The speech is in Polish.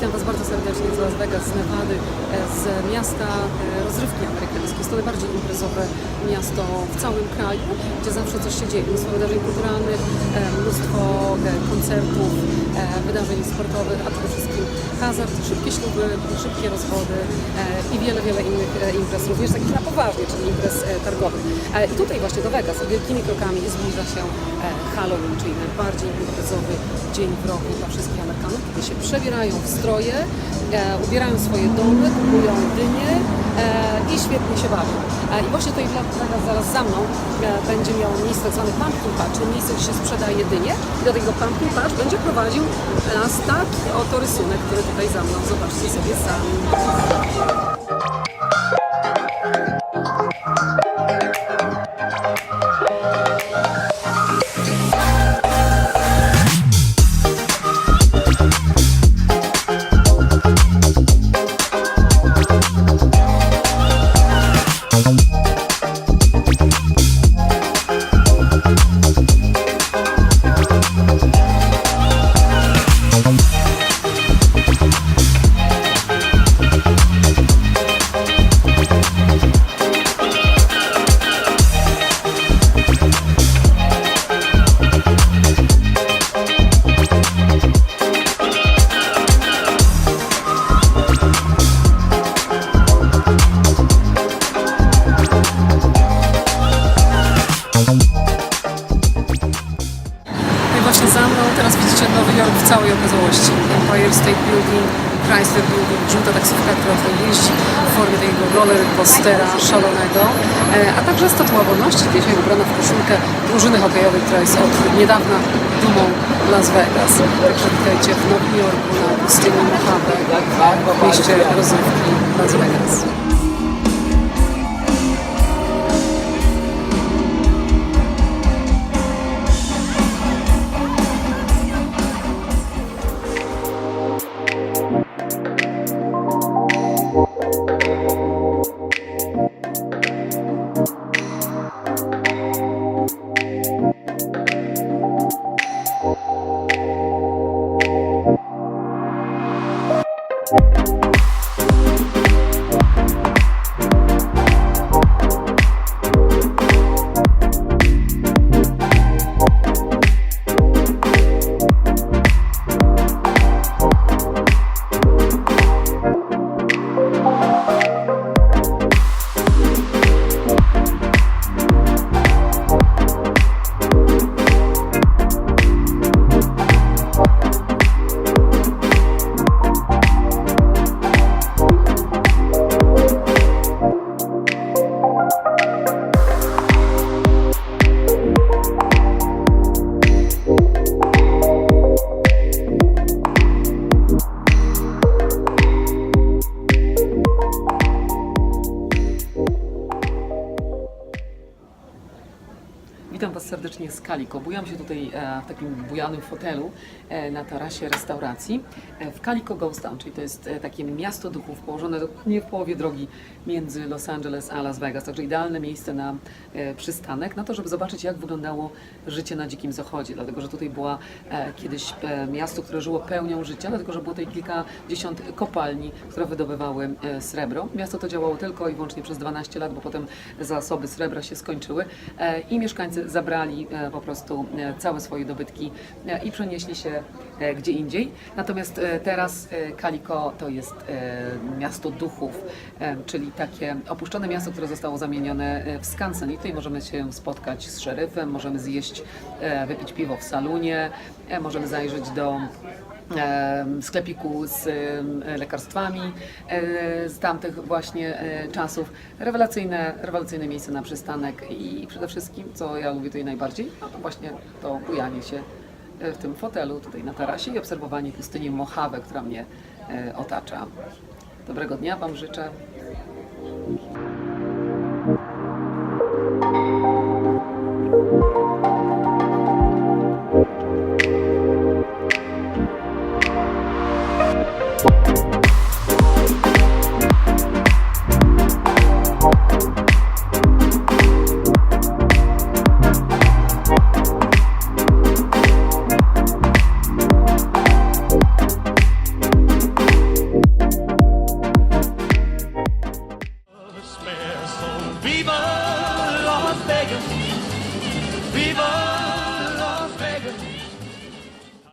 Witam Was bardzo serdecznie z Las Vegas, z Nevady, z miasta e, rozrywki amerykańskiej. Jest to najbardziej imprezowe miasto w całym kraju, gdzie zawsze coś się dzieje. Mnóstwo wydarzeń kulturalnych, e, mnóstwo e, koncertów, wydarzeń sportowych, a przede wszystkim hazard, szybkie śluby, szybkie rozwody i wiele, wiele innych imprez, również takich na poważnie, czyli imprez targowych. I tutaj właśnie do Vegas wielkimi krokami zbliża się Halloween, czyli najbardziej imprezowy dzień w roku dla wszystkich Amerykanów, kiedy się przebierają w stroje, e, ubierają swoje domy, kupują dynie e, i świetnie się bawią. E, I właśnie tutaj dla- zaraz, za mną będzie miał miejsce tak zwany pumpkin patch, czyli miejsce, gdzie się sprzedaje dynie. I do tego pumpkin patch będzie prowadził nas taki oto rysunek, który tutaj za mną zobaczcie sobie sami. Teraz widzicie Nowy Jork w całej okazałości. Empire State Building, Chrysler Building, żółta taksówka, która tutaj jeździ w formie roller coastera szalonego, e, a także Statua Wolności, dzisiaj ubrana w koszulkę drużyny hokejowej, która jest od niedawna dumą Las Vegas. Także witajcie w Nowym Jorku na pustyni Mojave, w mieście rozrywki Las Vegas. Witam Was serdecznie z Kaliko. Bujam się tutaj e, w takim bujanym fotelu e, na tarasie restauracji e, w Kaliko Ghost Town, czyli to jest takie miasto duchów położone dokładnie w połowie drogi między Los Angeles a Las Vegas, także idealne miejsce na przystanek, na to, żeby zobaczyć jak wyglądało życie na Dzikim Zachodzie, dlatego że tutaj była e, kiedyś miasto, które żyło pełnią życia, dlatego że było tutaj kilkadziesiąt kopalni, które wydobywały srebro. Miasto to działało tylko i wyłącznie przez 12 lat, bo potem zasoby srebra się skończyły i mieszkańcy zabrali e, po prostu e, całe swoje dobytki e, i przenieśli się gdzie indziej. Natomiast teraz Kaliko to jest miasto duchów, czyli takie opuszczone miasto, które zostało zamienione w skansen i tutaj możemy się spotkać z szeryfem, możemy zjeść, wypić piwo w salonie, e, możemy zajrzeć do sklepiku z lekarstwami e, z tamtych właśnie e, czasów. Rewelacyjne, rewelacyjne miejsce na przystanek i przede wszystkim, co ja lubię tutaj najbardziej, no to właśnie to bujanie się e, w tym fotelu tutaj na tarasie i obserwowanie pustyni Mojave, która mnie otacza. Dobrego dnia Wam życzę. Viva Las Vegas. Viva